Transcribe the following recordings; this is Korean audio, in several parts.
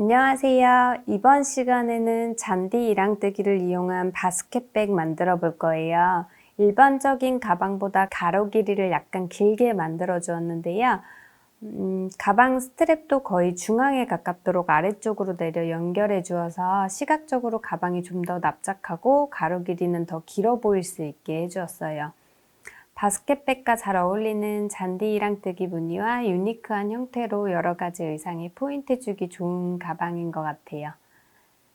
안녕하세요. 이번 시간에는 잔디 이랑뜨기를 이용한 바스켓백 만들어 볼 거예요. 일반적인 가방보다 가로 길이를 약간 길게 만들어 주었는데요. 음, 가방 스트랩도 거의 중앙에 가깝도록 아래쪽으로 내려 연결해 주어서 시각적으로 가방이 좀 더 납작하고 가로 길이는 더 길어 보일 수 있게 해 주었어요. 바스켓백과 잘 어울리는 잔디 이랑뜨기 무늬와 유니크한 형태로 여러 가지 의상에 포인트 주기 좋은 가방인 것 같아요.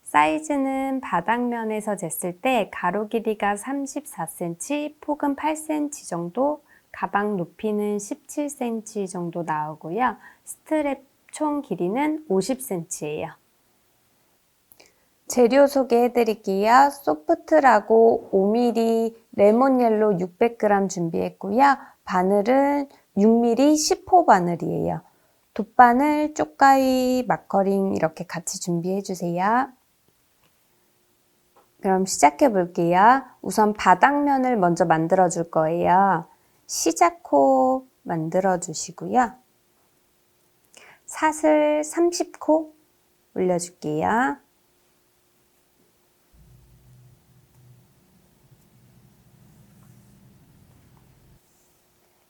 사이즈는 바닥면에서 쟀을 때 가로 길이가 34cm, 폭은 8cm 정도, 가방 높이는 17cm 정도 나오고요. 스트랩 총 길이는 50cm예요. 재료 소개해 드릴게요. 소프트라고 5mm 레몬 옐로 600g 준비했고요. 바늘은 6mm 10호 바늘이에요. 돗바늘, 쪽가위, 마커링 이렇게 같이 준비해 주세요. 그럼 시작해 볼게요. 우선 바닥면을 먼저 만들어 줄 거예요. 시작코 만들어 주시고요. 사슬 30코 올려줄게요.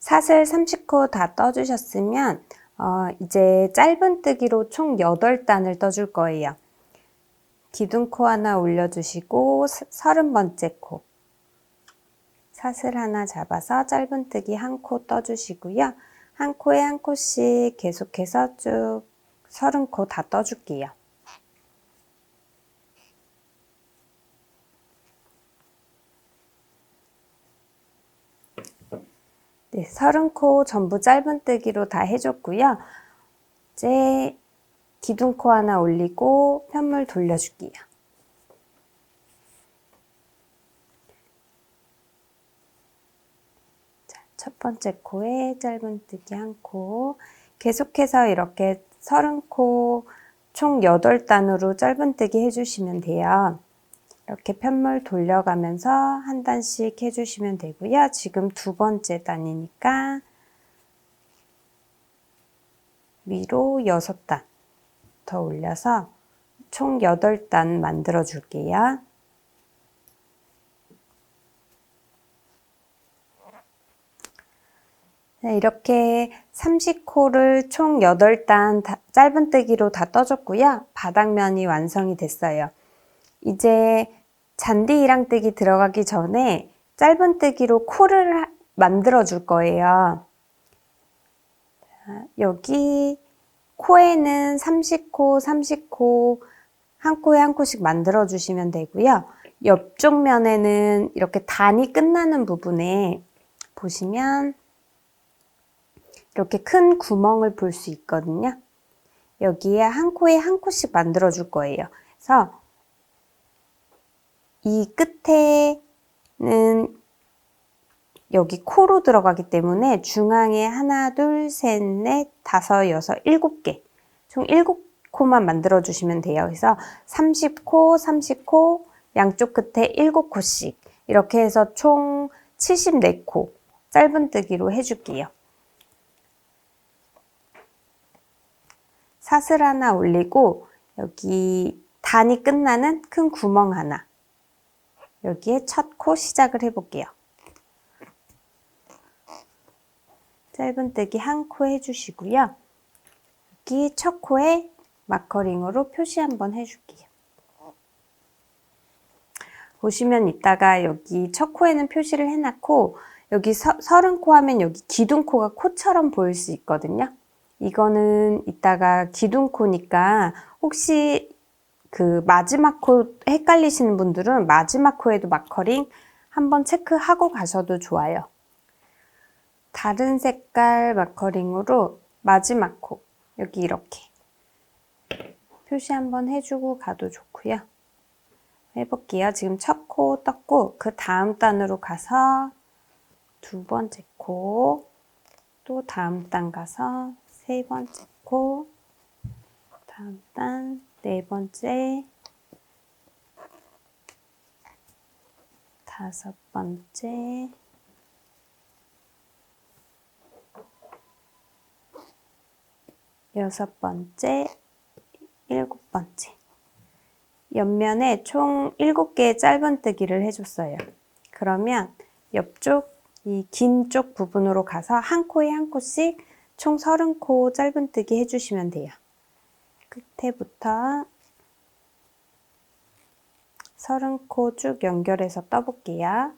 사슬 30코 다 떠주셨으면 어, 이제 짧은뜨기로 총 8단을 떠줄 거예요. 기둥코 하나 올려주시고 30번째 코 사슬 하나 잡아서 짧은뜨기 한 코 떠주시고요. 한 코에 한 코씩 계속해서 쭉 30코 다 떠줄게요. 네, 30코 전부 짧은뜨기로 다 해줬고요. 이제 기둥코 하나 올리고 편물 돌려줄게요. 자, 첫 번째 코에 짧은뜨기 한 코. 계속해서 이렇게 30코 총 8단으로 짧은뜨기 해주시면 돼요. 이렇게 편물 돌려가면서 한 단씩 해주시면 되고요. 지금 두 번째 단이니까 위로 여섯 단 더 올려서 총 8단 만들어 줄게요. 네, 이렇게 30코를 총 8단 짧은뜨기로 다 떠줬고요. 바닥면이 완성이 됐어요. 이제 잔디이랑 뜨기 들어가기 전에 짧은뜨기로 코를 만들어 줄 거예요. 여기 코에는 30코, 30코, 한 코에 한 코씩 만들어 주시면 되고요. 옆쪽 면에는 이렇게 단이 끝나는 부분에 보시면 이렇게 큰 구멍을 볼 수 있거든요. 여기에 한 코에 한 코씩 만들어 줄 거예요. 그래서 이 끝에는 여기 코로 들어가기 때문에 중앙에 하나, 둘, 셋, 넷, 다섯, 여섯, 일곱 개. 총 일곱 코만 만들어 주시면 돼요. 그래서 30코, 30코, 양쪽 끝에 일곱 코씩. 이렇게 해서 총 74코 짧은뜨기로 해줄게요. 사슬 하나 올리고 여기 단이 끝나는 큰 구멍 하나 여기에 첫 코 시작을 해볼게요. 짧은뜨기 한 코 해주시고요. 여기 첫 코에 마커링으로 표시 한번 해줄게요. 보시면 이따가 여기 첫 코에는 표시를 해놨고 여기 서, 서른 코 하면 여기 기둥코가 코처럼 보일 수 있거든요. 이거는 이따가 기둥코니까 혹시 그 마지막 코 헷갈리시는 분들은 마지막 코에도 마커링 한번 체크하고 가셔도 좋아요. 다른 색깔 마커링으로 마지막 코 여기 이렇게 표시 한번 해주고 가도 좋고요. 해볼게요. 지금 첫 코 떴고 그 다음 단으로 가서 두 번째 코, 또 다음 단 가서 세 번째 코, 다음 단, 네 번째, 다섯 번째, 여섯 번째, 일곱 번째. 옆면에 총 일곱 개의 짧은뜨기를 해줬어요. 그러면 옆쪽 이 긴 쪽 부분으로 가서 한 코에 한 코씩 총 30코 짧은뜨기 해주시면 돼요. 끝에부터 30코 쭉 연결해서 떠볼게요.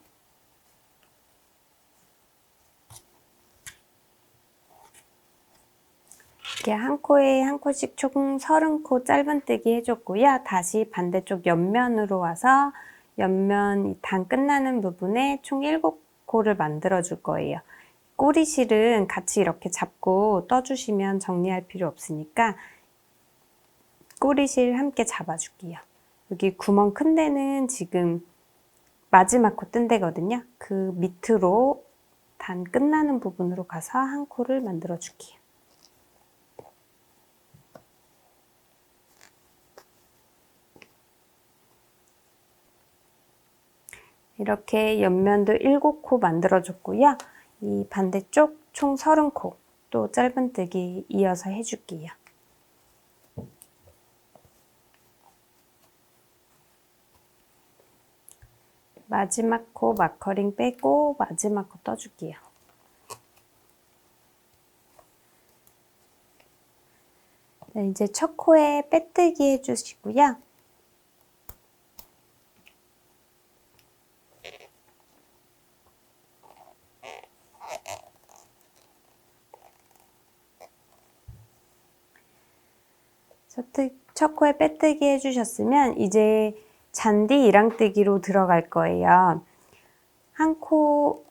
이렇게 한 코에 한 코씩 총 30코 짧은뜨기 해줬고요. 다시 반대쪽 옆면으로 와서 옆면 단 끝나는 부분에 총 7코를 만들어 줄 거예요. 꼬리실은 같이 이렇게 잡고 떠주시면 정리할 필요 없으니까 꼬리실 함께 잡아줄게요. 여기 구멍 큰 데는 지금 마지막 코 뜬 데거든요. 그 밑으로 단 끝나는 부분으로 가서 한 코를 만들어 줄게요. 이렇게 옆면도 7코 만들어줬고요. 이 반대쪽 총 30코 또 짧은뜨기 이어서 해줄게요. 마지막 코 마커링 빼고 마지막 코 떠줄게요. 네, 이제 첫 코에 빼뜨기 해주시고요. 첫 코에 빼뜨기 해주셨으면 이제 잔디 이랑뜨기로 들어갈 거예요. 한 코,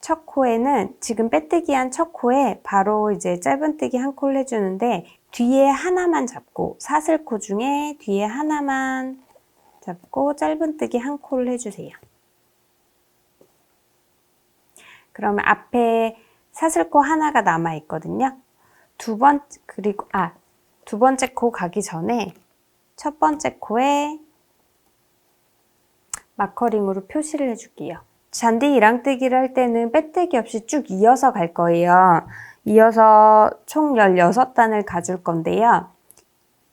첫 코에는 지금 빼뜨기 한 첫 코에 바로 이제 짧은뜨기 한 코를 해주는데 뒤에 하나만 잡고 사슬코 중에 뒤에 하나만 잡고 짧은뜨기 한 코를 해주세요. 그러면 앞에 사슬코 하나가 남아 있거든요. 두 번, 그리고, 아, 두 번째 코 가기 전에 첫 번째 코에 마커링으로 표시를 해줄게요. 잔디 이랑뜨기를 할 때는 빼뜨기 없이 쭉 이어서 갈 거예요. 이어서 총 16단을 가줄 건데요.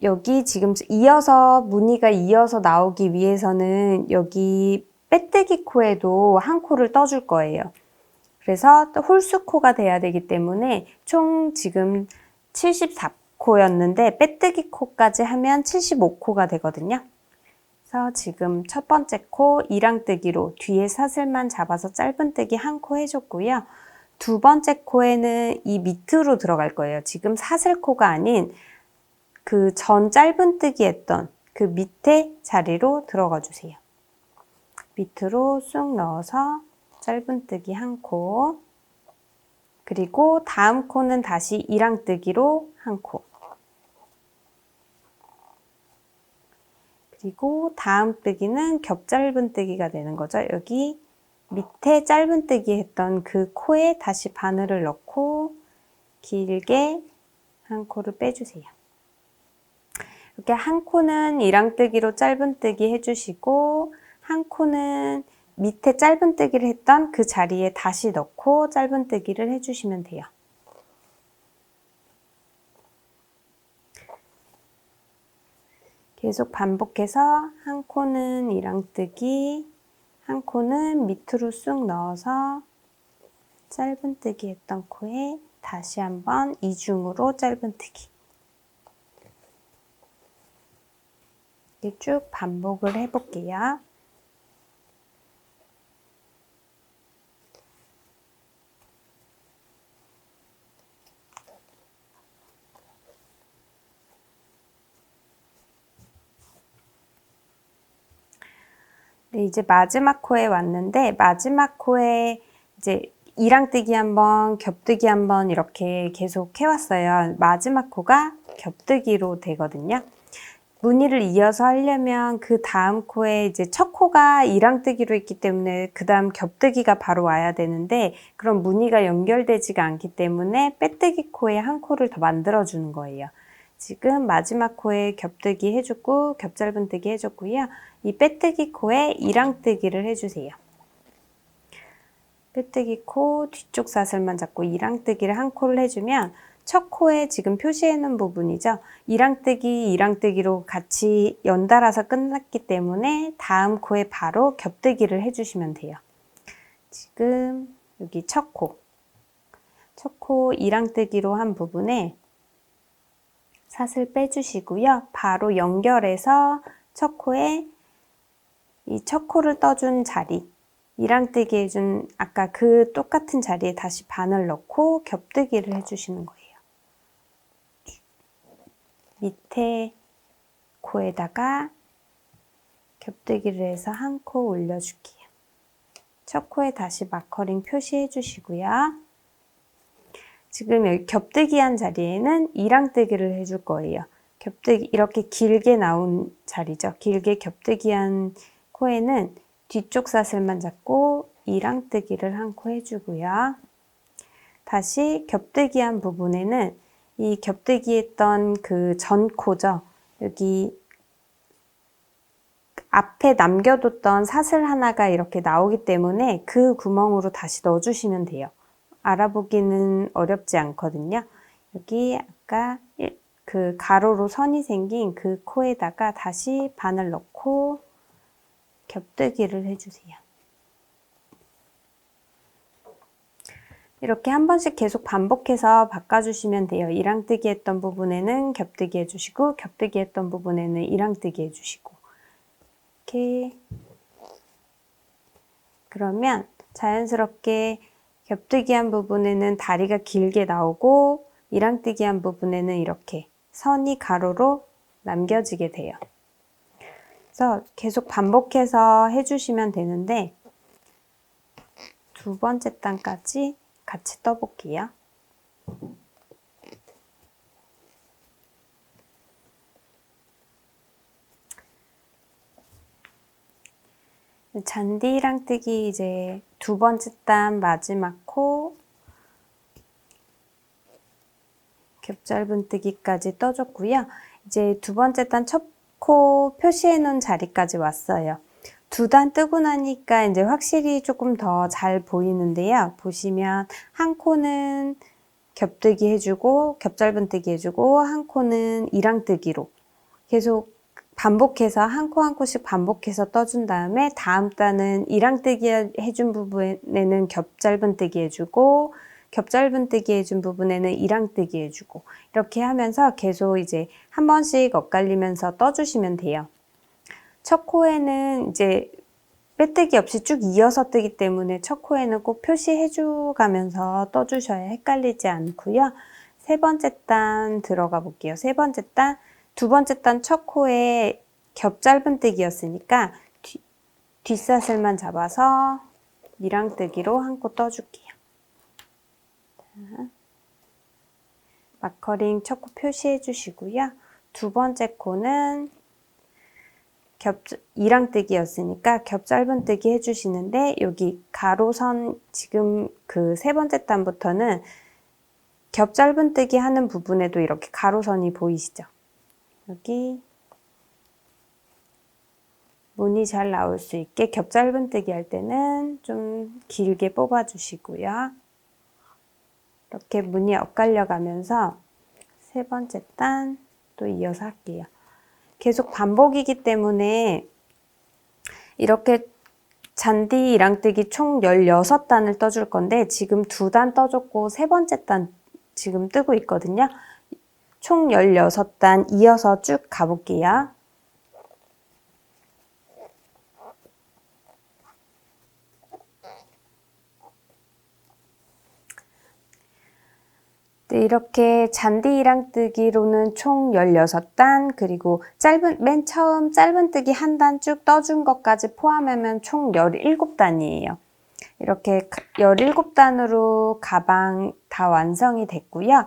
여기 지금 이어서 무늬가 이어서 나오기 위해서는 여기 빼뜨기 코에도 한 코를 떠줄 거예요. 그래서 홀수 코가 돼야 되기 때문에 총 지금 74코였는데 빼뜨기 코까지 하면 75코가 되거든요. 그래서 지금 첫 번째 코 이랑뜨기로 뒤에 사슬만 잡아서 짧은뜨기 한 코 해줬고요. 두 번째 코에는 이 밑으로 들어갈 거예요. 지금 사슬코가 아닌 그 전 짧은뜨기 했던 그 밑에 자리로 들어가 주세요. 밑으로 쑥 넣어서 짧은뜨기 한 코, 그리고 다음 코는 다시 이랑뜨기로 한 코, 그리고 다음 뜨기는 겹짧은 뜨기가 되는 거죠. 여기 밑에 짧은 뜨기 했던 그 코에 다시 바늘을 넣고 길게 한 코를 빼주세요. 이렇게 한 코는 이랑뜨기로 짧은뜨기 해주시고 한 코는 밑에 짧은뜨기를 했던 그 자리에 다시 넣고 짧은뜨기를 해주시면 돼요. 계속 반복해서 한 코는 이랑뜨기, 한 코는 밑으로 쑥 넣어서 짧은뜨기 했던 코에 다시 한번 이중으로 짧은뜨기. 쭉 반복을 해볼게요. 네, 이제 마지막 코에 왔는데 마지막 코에 이제 이랑뜨기 한번, 겹뜨기 한번 이렇게 계속 해왔어요. 마지막 코가 겹뜨기로 되거든요. 무늬를 이어서 하려면 그 다음 코에 이제 첫 코가 이랑뜨기로 있기 때문에 그 다음 겹뜨기가 바로 와야 되는데 그럼 무늬가 연결되지가 않기 때문에 빼뜨기 코에 한 코를 더 만들어주는 거예요. 지금 마지막 코에 겹뜨기 해주고 겹짧은뜨기 해줬고요. 이 빼뜨기 코에 이랑뜨기를 해주세요. 빼뜨기 코 뒤쪽 사슬만 잡고 이랑뜨기를 한 코를 해주면 첫 코에 지금 표시해 놓은 부분이죠. 이랑뜨기, 이랑뜨기로 같이 연달아서 끝났기 때문에 다음 코에 바로 겹뜨기를 해주시면 돼요. 지금 여기 첫 코. 첫 코 이랑뜨기로 한 부분에 사슬 빼주시고요. 바로 연결해서 첫 코에 이 첫 코를 떠준 자리, 이랑뜨기 해준 아까 그 똑같은 자리에 다시 바늘 넣고 겹뜨기를 해주시는 거예요. 밑에 코에다가 겹뜨기를 해서 한 코 올려줄게요. 첫 코에 다시 마커링 표시해 주시고요. 지금 여기 겹뜨기 한 자리에는 이랑뜨기를 해줄 거예요. 겹뜨기 이렇게 길게 나온 자리죠. 길게 겹뜨기 한 코에는 뒤쪽 사슬만 잡고 이랑뜨기를 한 코 해주고요. 다시 겹뜨기 한 부분에는 이 겹뜨기 했던 그 전 코죠. 여기 앞에 남겨뒀던 사슬 하나가 이렇게 나오기 때문에 그 구멍으로 다시 넣어주시면 돼요. 알아보기는 어렵지 않거든요. 여기 아까 그 가로로 선이 생긴 그 코에다가 다시 바늘 넣고 겹뜨기를 해주세요. 이렇게 한 번씩 계속 반복해서 바꿔주시면 돼요. 이랑뜨기 했던 부분에는 겹뜨기 해주시고 겹뜨기 했던 부분에는 이랑뜨기 해주시고 이렇게 그러면 자연스럽게 겹뜨기 한 부분에는 다리가 길게 나오고 이랑뜨기 한 부분에는 이렇게 선이 가로로 남겨지게 돼요. 그래서 계속 반복해서 해주시면 되는데 두 번째 단까지 같이 떠볼게요. 잔디랑 뜨기 이제 두 번째 단 마지막 코 겹짧은뜨기까지 떠줬고요. 이제 두 번째 단 첫 코 표시해 놓은 자리까지 왔어요. 두 단 뜨고 나니까 이제 확실히 조금 더 잘 보이는데요. 보시면 한 코는 겹뜨기 해주고 겹짧은뜨기 해주고 한 코는 이랑뜨기로 계속 반복해서 한 코 한 코씩 반복해서 떠준 다음에 다음 단은 이랑뜨기 해준 부분에는 겹짧은뜨기 해주고 겹짧은뜨기 해준 부분에는 이랑뜨기 해주고 이렇게 하면서 계속 이제 한 번씩 엇갈리면서 떠주시면 돼요. 첫 코에는 이제 빼뜨기 없이 쭉 이어서 뜨기 때문에 첫 코에는 꼭 표시해 주 가면서 떠주셔야 헷갈리지 않고요. 세 번째 단 들어가 볼게요. 세 번째 단, 두 번째 단 첫 코에 겹 짧은뜨기였으니까 뒤, 뒷사슬만 잡아서 미랑뜨기로 한 코 떠줄게요. 마커링 첫 코 표시해 주시고요. 두 번째 코는 겹, 이랑뜨기였으니까 겹 짧은뜨기 해주시는데 여기 가로선 지금 그 세 번째 단부터는 겹 짧은뜨기 하는 부분에도 이렇게 가로선이 보이시죠? 여기 무늬 잘 나올 수 있게 겹짧은뜨기 할 때는 좀 길게 뽑아주시고요. 이렇게 무늬 엇갈려 가면서 세 번째 단 또 이어서 할게요. 계속 반복이기 때문에 이렇게 잔디 이랑뜨기 총 16단을 떠줄 건데 지금 두 단 떠줬고 세 번째 단 지금 뜨고 있거든요. 총 16단 이어서 쭉 가볼게요. 네, 이렇게 잔디이랑 뜨기로는 총 16단, 그리고 짧은, 맨 처음 짧은 뜨기 한 단 쭉 떠준 것까지 포함하면 총 17단이에요. 이렇게 17단으로 가방 다 완성이 됐고요.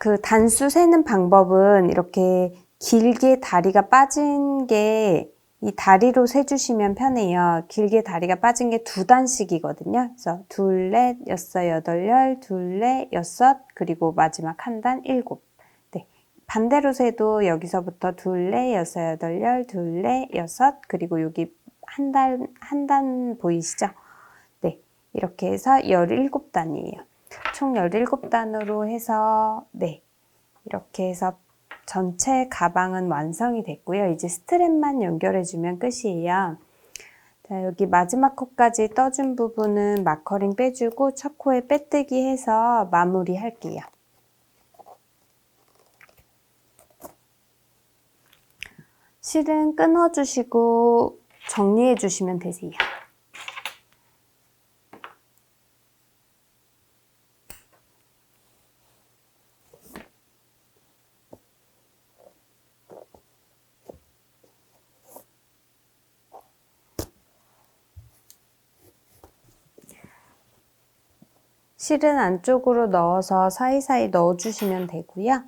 그 단수 세는 방법은 이렇게 길게 다리가 빠진 게 이 다리로 세주시면 편해요. 길게 다리가 빠진 게 두 단씩이거든요. 그래서 둘, 넷, 여섯, 여덟, 열, 둘, 넷, 여섯, 그리고 마지막 한 단, 일곱. 네. 반대로 세도 여기서부터 둘, 넷, 여섯, 여덟, 열, 둘, 넷, 여섯, 그리고 여기 한 단, 한 단 보이시죠? 네. 이렇게 해서 열일곱 단이에요. 총 17단으로 해서 네 이렇게 해서 전체 가방은 완성이 됐고요. 이제 스트랩만 연결해주면 끝이에요. 자, 여기 마지막 코까지 떠준 부분은 마커링 빼주고 첫 코에 빼뜨기 해서 마무리 할게요. 실은 끊어주시고 정리해 주시면 되세요. 실은 안쪽으로 넣어서 사이사이 넣어주시면 되고요.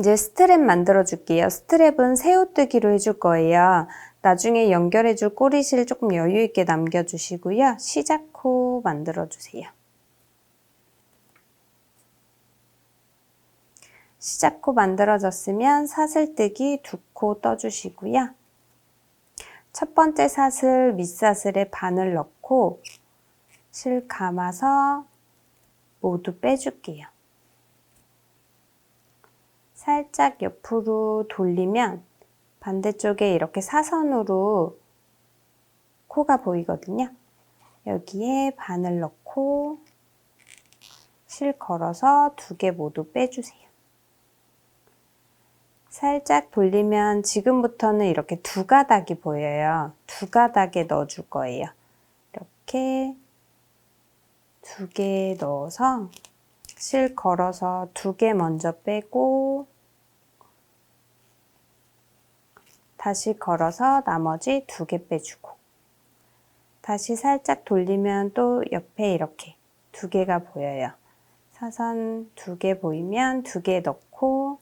이제 스트랩 만들어 줄게요. 스트랩은 새우뜨기로 해줄 거예요. 나중에 연결해 줄 꼬리실 조금 여유 있게 남겨 주시고요. 시작 코 만들어 주세요. 시작 코 만들어졌으면 사슬뜨기 두 코 떠주시고요. 첫 번째 사슬 밑사슬에 바늘 넣고 실 감아서 모두 빼줄게요. 살짝 옆으로 돌리면 반대쪽에 이렇게 사선으로 코가 보이거든요. 여기에 바늘 넣고 실 걸어서 두 개 모두 빼주세요. 살짝 돌리면 지금부터는 이렇게 두 가닥이 보여요. 두 가닥에 넣어줄 거예요. 이렇게 두 개 넣어서 실 걸어서 두 개 먼저 빼고 다시 걸어서 나머지 두 개 빼주고 다시 살짝 돌리면 또 옆에 이렇게 두 개가 보여요. 사선 두 개 보이면 두 개 넣고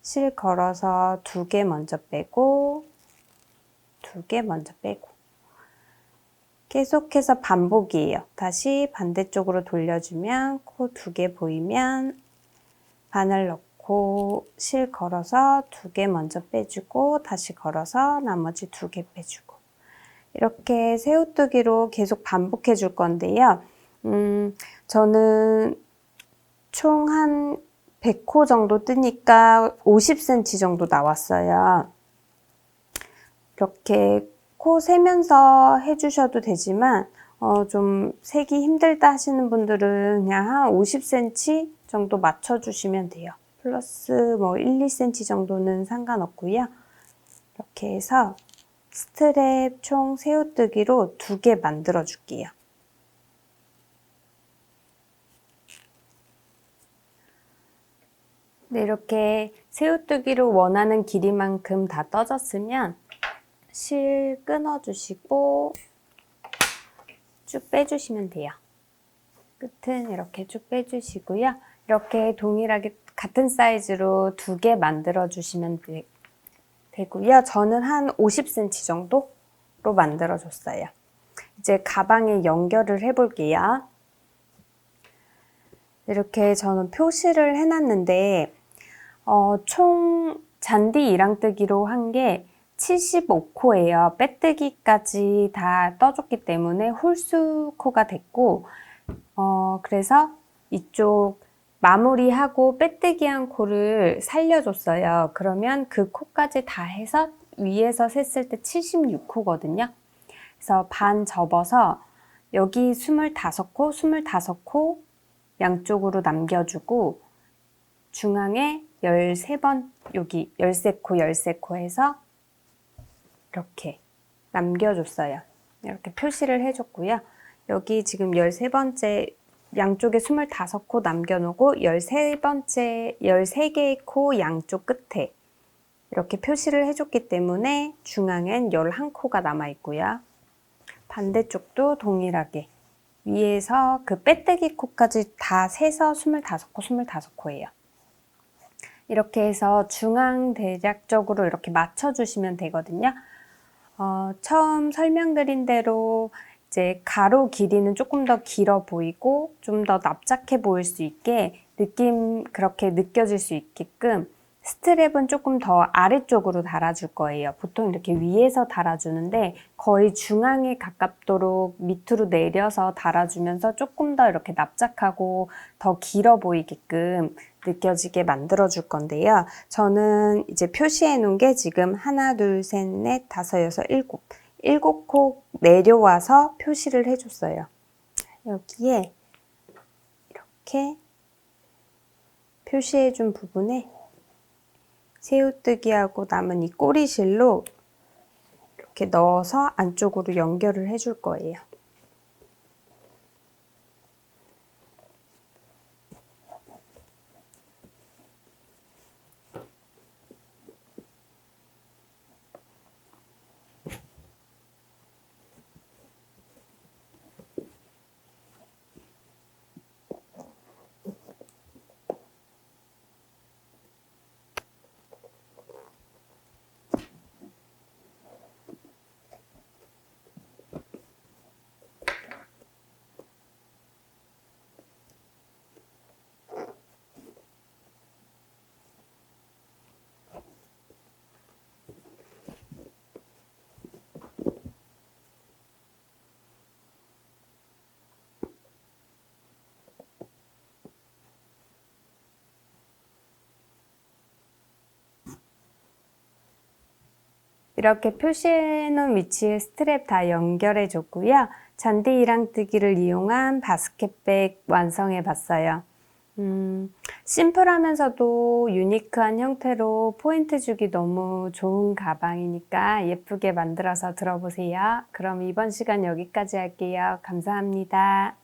실 걸어서 두 개 먼저 빼고 두 개 먼저 빼고 계속해서 반복이에요. 다시 반대쪽으로 돌려주면 코 두 개 보이면 바늘 넣고 실 걸어서 두 개 먼저 빼주고 다시 걸어서 나머지 두 개 빼주고 이렇게 새우뜨기로 계속 반복해 줄 건데요. 음, 저는 총 한 100호 정도 뜨니까 50cm 정도 나왔어요. 이렇게 코 세면서 해주셔도 되지만 어, 좀 세기 힘들다 하시는 분들은 그냥 한 50cm 정도 맞춰주시면 돼요. 플러스 뭐 1, 2cm 정도는 상관없고요. 이렇게 해서 스트랩 총 새우뜨기로 두 개 만들어 줄게요. 네, 이렇게 새우뜨기로 원하는 길이만큼 다 떠졌으면 실 끊어주시고 쭉 빼주시면 돼요. 끝은 이렇게 쭉 빼주시고요. 이렇게 동일하게 같은 사이즈로 두 개 만들어 주시면 되, 되고요. 저는 한 50cm 정도로 만들어 줬어요. 이제 가방에 연결을 해 볼게요. 이렇게 저는 표시를 해놨는데 어, 총 잔디 이랑뜨기로 한게 75코예요. 빼뜨기까지 다 떠줬기 때문에 홀수코가 됐고, 어, 그래서 이쪽 마무리하고 빼뜨기한 코를 살려줬어요. 그러면 그 코까지 다 해서 위에서 셌을 때 76코거든요. 그래서 반 접어서 여기 25코, 25코 양쪽으로 남겨주고 중앙에 13번 여기 13코 13코 해서 이렇게 남겨줬어요. 이렇게 표시를 해줬고요. 여기 지금 13번째 양쪽에 25코 남겨놓고 13번째 13개의 코 양쪽 끝에 이렇게 표시를 해줬기 때문에 중앙엔 11코가 남아있고요. 반대쪽도 동일하게 위에서 그 빼뜨기 코까지 다 세서 25코, 25코예요. 이렇게 해서 중앙 대략적으로 이렇게 맞춰주시면 되거든요. 어, 처음 설명드린 대로 이제 가로 길이는 조금 더 길어 보이고 좀 더 납작해 보일 수 있게 느낌 그렇게 느껴질 수 있게끔 스트랩은 조금 더 아래쪽으로 달아줄 거예요. 보통 이렇게 위에서 달아주는데 거의 중앙에 가깝도록 밑으로 내려서 달아주면서 조금 더 이렇게 납작하고 더 길어 보이게끔 느껴지게 만들어 줄 건데요. 저는 이제 표시해 놓은 게 지금 하나, 둘, 셋, 넷, 다섯, 여섯, 일곱. 일곱 콕 내려와서 표시를 해줬어요. 여기에 이렇게 표시해 준 부분에 새우뜨기하고 남은 이 꼬리실로 이렇게 넣어서 안쪽으로 연결을 해줄 거예요. 이렇게 표시해 놓은 위치에 스트랩 다 연결해 줬고요. 잔디 이랑뜨기를 이용한 바스켓백 완성해 봤어요. 음, 심플하면서도 유니크한 형태로 포인트 주기 너무 좋은 가방이니까 예쁘게 만들어서 들어보세요. 그럼 이번 시간 여기까지 할게요. 감사합니다.